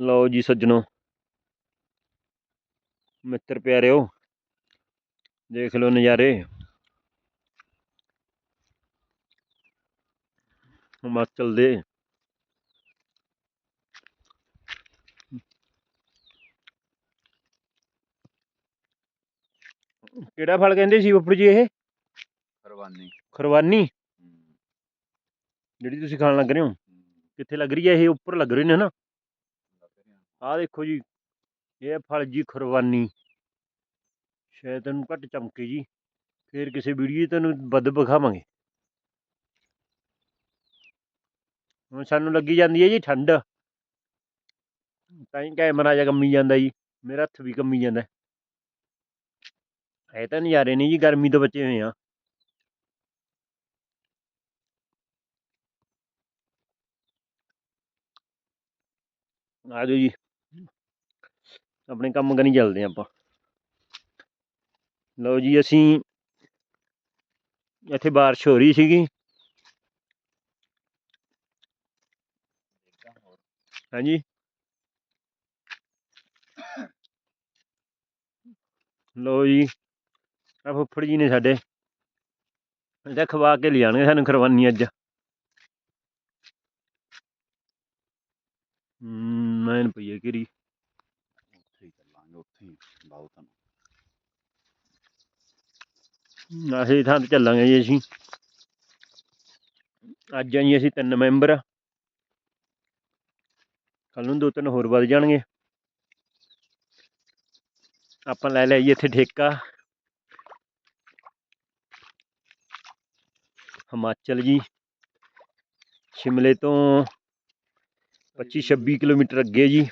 ਲਓ ਜੀ ਸੱਜਣੋ। ਮਿੱਤਰ ਪਿਆਰਿਓ ਦੇਖ ਲਓ ਨਜ਼ਾਰੇ। ਹਿਮਾਚਲ ਦੇ। ਕਿਹੜਾ ਫਲ ਕਹਿੰਦੇ ਸੀ ਬੱਪੂ ਜੀ ਇਹ? ਕਰਵਾਨੀ ਖਰਵਾਨੀ ਜਿਹੜੀ ਤੁਸੀਂ ਖਾਣ ਲੱਗ ਰਹੇ ਹੋ। ਕਿੱਥੇ ਲੱਗ ਰਹੀ ਹੈ? ਇਹ ਉੱਪਰ ਲੱਗ ਰਹੀ ਨੇ ਨਾ। ਆਹ ਦੇਖੋ ਜੀ, ਇਹ ਫਲ ਜੀ ਖੁਰਬਾਨੀ। ਸ਼ਾਇਦ ਤੈਨੂੰ ਘੱਟ ਚਮਕੇ ਜੀ, ਫੇਰ ਕਿਸੇ ਵੀਡੀਓ ਤੈਨੂੰ ਵੱਧ ਵਿਖਾਵਾਂਗੇ। ਹੁਣ ਸਾਨੂੰ ਲੱਗੀ ਜਾਂਦੀ ਹੈ ਜੀ ਠੰਡ। ਤਾਂ ਹੀ ਕੈਮਰਾ ਜਿਹਾ ਕੰਮੀ ਜਾਂਦਾ ਜੀ, ਮੇਰਾ ਹੱਥ ਵੀ ਕੰਮੀ ਜਾਂਦਾ। ਇਹ ਤਾਂ ਨਜ਼ਾਰੇ ਨਹੀਂ ਜੀ, ਗਰਮੀ ਤੋਂ ਬਚੇ ਹੋਏ ਆ। ਆ ਜਾਓ ਜੀ। ਆਪਣੇ ਕੰਮ ਕਰਨੀ ਚੱਲਦੇ ਹਾਂ ਆਪਾਂ। ਲਓ ਜੀ, ਅਸੀਂ ਇੱਥੇ ਬਾਰਿਸ਼ ਹੋ ਰਹੀ ਸੀਗੀ। ਹਾਂਜੀ। ਲਓ ਜੀ ਆ ਫੁੱਫੜ ਜੀ ਨੇ ਸਾਡੇ ਇਹਦਾ ਖਵਾ ਕੇ ਲਿਆਣਗੇ ਸਾਨੂੰ ਖਰਵਾਨੀ ਅੱਜ। ਮੈਂ ਪਈਏ ਕਿਰੀ ਉੱਥੇ ਹੀ ਬਹੁਤ ਨੂੰ ਅਸੀਂ ਥਾਂ ਤੇ ਚੱਲਾਂਗੇ ਜੀ ਅਸੀਂ। ਅੱਜ ਆ ਅਸੀਂ ਤਿੰਨ ਮੈਂਬਰ ਕੱਲ ਨੂੰ ਦੋ ਤਿੰਨ ਹੋਰ ਵੱਧ ਜਾਣਗੇ। ਆਪਾਂ ਲੈ ਲਿਆ ਜੀ ਇੱਥੇ ਠੇਕਾ। ਹਿਮਾਚਲ ਜੀ। ਸ਼ਿਮਲੇ ਤੋਂ 25 26 ਕਿਲੋਮੀਟਰ ਅੱਗੇ ਜੀ।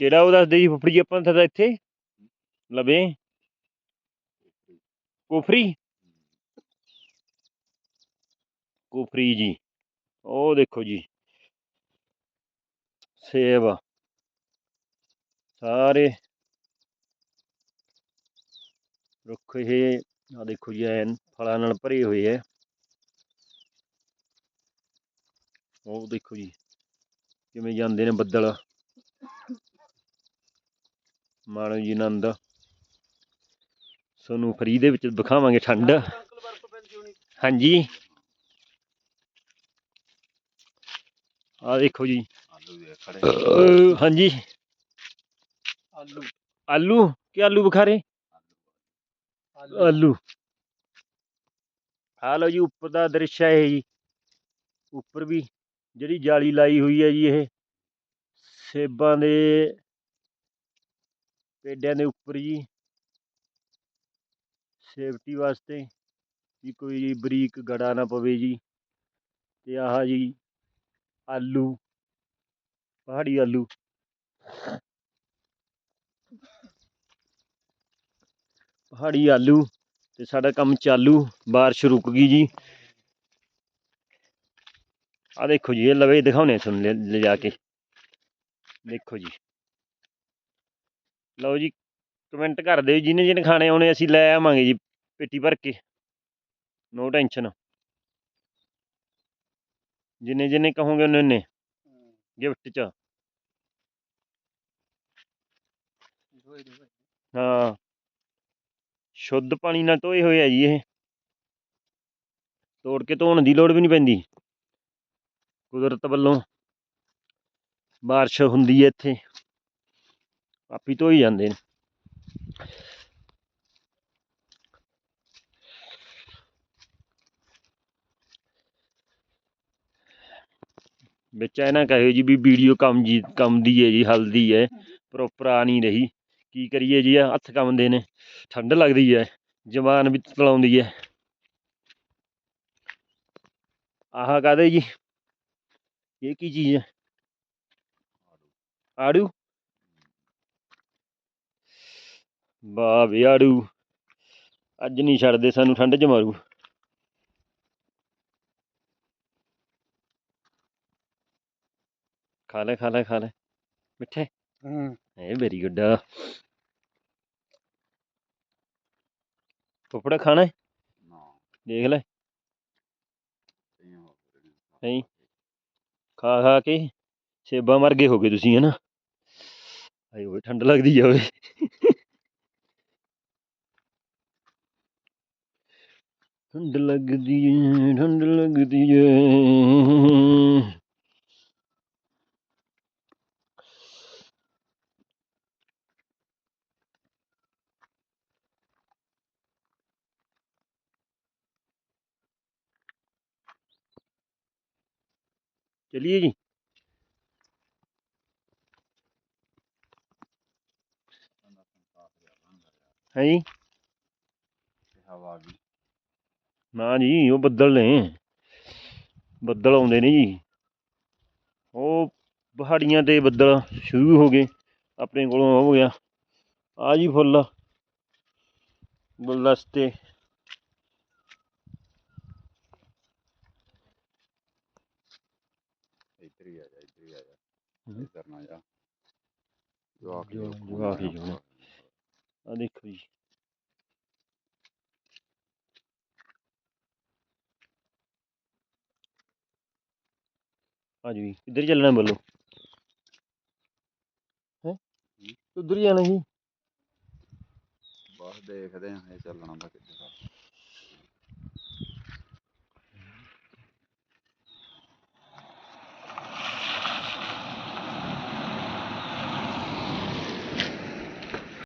ਕਿਹੜਾ ਉਹ ਦੱਸਦੇ ਜੀ ਫੁੱਫੜੀ ਜੀ ਆਪਾਂ ਨੂੰ ਤਾਂ ਇੱਥੇ? ਲਵੇ। ਕੁਫਰੀ? ਕੁਫਰੀ ਜੀ। ਉਹ ਦੇਖੋ ਜੀ। ਸੇਬ ਸਾਰੇ। ਰੁੱਖ ਇਹ ਆ ਦੇਖੋ ਜੀ, ਐਨ ਫਲਾਂ ਨਾਲ ਭਰੇ ਹੋਏ ਐ ਉਹ ਦੇਖੋ ਜੀ, ਕਿਵੇਂ ਜਾਂਦੇ ਨੇ ਬੱਦਲ। ਮਾਣੋ ਜੀ ਆਨੰਦ ਤੁਹਾਨੂੰ ਫਰੀ ਦੇ ਵਿੱਚ ਦਿਖਾਵਾਂਗੇ ਠੰਡ। ਹਾਂਜੀ। ਆ ਦੇਖੋ ਜੀ। ਅਹ, ਹਾਂਜੀ। ਆਲੂ। ਆਲੂ? ਕੀ ਆਲੂ ਬੁਖਾਰੇ? ਆਲੂ। ਆ ਲਓ ਜੀ ਉੱਪਰ ਦਾ ਦ੍ਰਿਸ਼ ਹੈ ਇਹ ਜੀ। ਉੱਪਰ ਵੀ ਜਿਹੜੀ ਜਾਲੀ ਲਾਈ ਹੋਈ ਹੈ ਜੀ ਇਹ। ਸੇਬਾਂ ਦੇ ਪੇਡਿਆਂ ਦੇ ਉੱਪਰ ਜੀ। ਸੇਫਟੀ ਵਾਸਤੇ ਵੀ ਕੋਈ ਬਰੀਕ ਗੜਾ ਨਾ ਪਵੇ ਜੀ। ਤੇ ਆਹ ਜੀ ਆਲੂ, ਪਹਾੜੀ ਆਲੂ। ਪਹਾੜੀ ਆਲੂ ਤੇ ਸਾਡਾ ਕੰਮ ਚਾਲੂ, ਬਾਰਿਸ਼ ਰੁਕ ਗਈ ਜੀ। ਆ ਦੇਖੋ ਜੀ, ਇਹ ਲਵੇ ਦਿਖਾਉਣੇ ਤੁਹਾਨੂੰ ਲੈ- ਲਿਜਾ ਕੇ। ਦੇਖੋ ਜੀ। ਲਓ ਜੀ ਕਮੈਂਟ ਕਰ ਦਿਓ ਜਿਹਨੇ ਜਿਹਨੇ ਖਾਣੇ ਆਉਣੇ ਅਸੀਂ ਲੈ ਆਵਾਂਗੇ ਜੀ ਪੇਟੀ ਭਰ ਕੇ। ਨੋ ਟੈਨਸ਼ਨ ਜਿੰਨੇ ਜਿੰਨੇ ਕਹੋਗੇ ਉਹਨੇ ਉਹਨੇ ਗਿਫਟ ਚ। ਹਾਂ। ਸ਼ੁੱਧ ਪਾਣੀ ਨਾਲ ਧੋਏ ਹੋਏ ਆ ਜੀ ਇਹ। ਤੋੜ ਕੇ ਧੋਣ ਦੀ ਲੋੜ ਵੀ ਨਹੀਂ ਪੈਂਦੀ। ਕੁਦਰਤ ਵੱਲੋਂ ਬਾਰਿਸ਼ ਹੁੰਦੀ ਹੈ ਇੱਥੇ। ਆਪੀ ਧੋਈ ਜਾਂਦੇ ਨੇ। ਵਿੱਚ ਇਹ ਕਹੇ ਜੀ ਵੀ ਵੀਡੀਓ ਕੰਮ ਜੀ, ਕੰਮ ਦੀ ਹੈ ਜੀ ਹਲਦੀ ਹੈ ਪ੍ਰੋਪਰ ਆ ਨਹੀਂ ਰਹੀ। ਕੀ ਕਰੀਏ ਜੀ ਆਹ ਹੱਥ ਕੰਮਦੇ ਨੇ, ਠੰਡ ਲੱਗਦੀ ਹੈ ਜਵਾਨ ਵੀ ਤਲਾਉਂਦੀ ਹੈ ਆਹ ਕਾਹਦੇ ਜੀ? ਇਹ ਕੀ ਚੀਜ਼ ਹੈ ਆੜੂ। ਵਾਹ ਵੀ ਆੜੂ ਅੱਜ ਨਹੀਂ ਛੱਡਦੇ ਸਾਨੂੰ ਠੰਡ ਚ ਮਾਰੂ। ਖਾ ਲੈ ਖਾ ਲੈ ਖਾ ਲੈ। ਮਿੱਠੇ। ਹਾਂ। ਇਹ ਵੈਰੀ ਗੁੱਡ ਫੁੱਫੜਾ ਖਾਣਾ ਹੈ? ਨਾ। ਦੇਖ ਲੈ। ਨਹੀਂ ਖਾ ਖਾ ਕੇ ਸੇਬਾਂ ਹੋ ਗਏ ਤੁਸੀਂ ਹਨਾ? ਆਏ ਓਏ ਠੰਡ ਲੱਗਦੀ ਆ ਓਏ। ਠੰਡ ਲੱਗਦੀ ਏ ਠੰਡ ਲੱਗਦੀ ਏ। ਚਲਿਏ ਜੀ। ਹੈ ਜੀ ਤੇ ਹਵਾ ਵੀ ਨਾ ਜੀ ਉਹ ਬੱਦਲ ਨੇ। ਬੱਦਲ ਆਉਂਦੇ ਨੇ ਜੀ। ਉਹ ਪਹਾੜੀਆਂ ਤੇ ਬੱਦਲ ਸ਼ੁਰੂ ਹੋ ਗਏ ਆਪਣੇ ਕੋਲੋਂ ਹੋ ਗਿਆ। ਆ ਜੀ ਫੁੱਲ। ਗੁਲਦਸਤੇ। ਇੱਧਰ ਹੀ ਆ ਜਾ ਇੱਧਰ ਹੀ ਆ ਜਾ। ਇੱਧਰ ਨਾ ਜਾ ਜਵਾਕ ਹੀ ਨਾ ਜਾਣਾ। ਆ। ਦੇਖੋ ਜੀ। ਆ ਜੀ ਕਿੱਧਰ ਚੱਲਣਾ ਬੋਲੋ? ਹੈ? ਉਧਰ ਹੀ ਜਾਣਾ ਜੀ ਬਸ ਦੇਖਦੇ ਆ ਇਹ ਚੱਲਣਾ ਤਾਂ ਕਿੱਥੇ। ਦਾ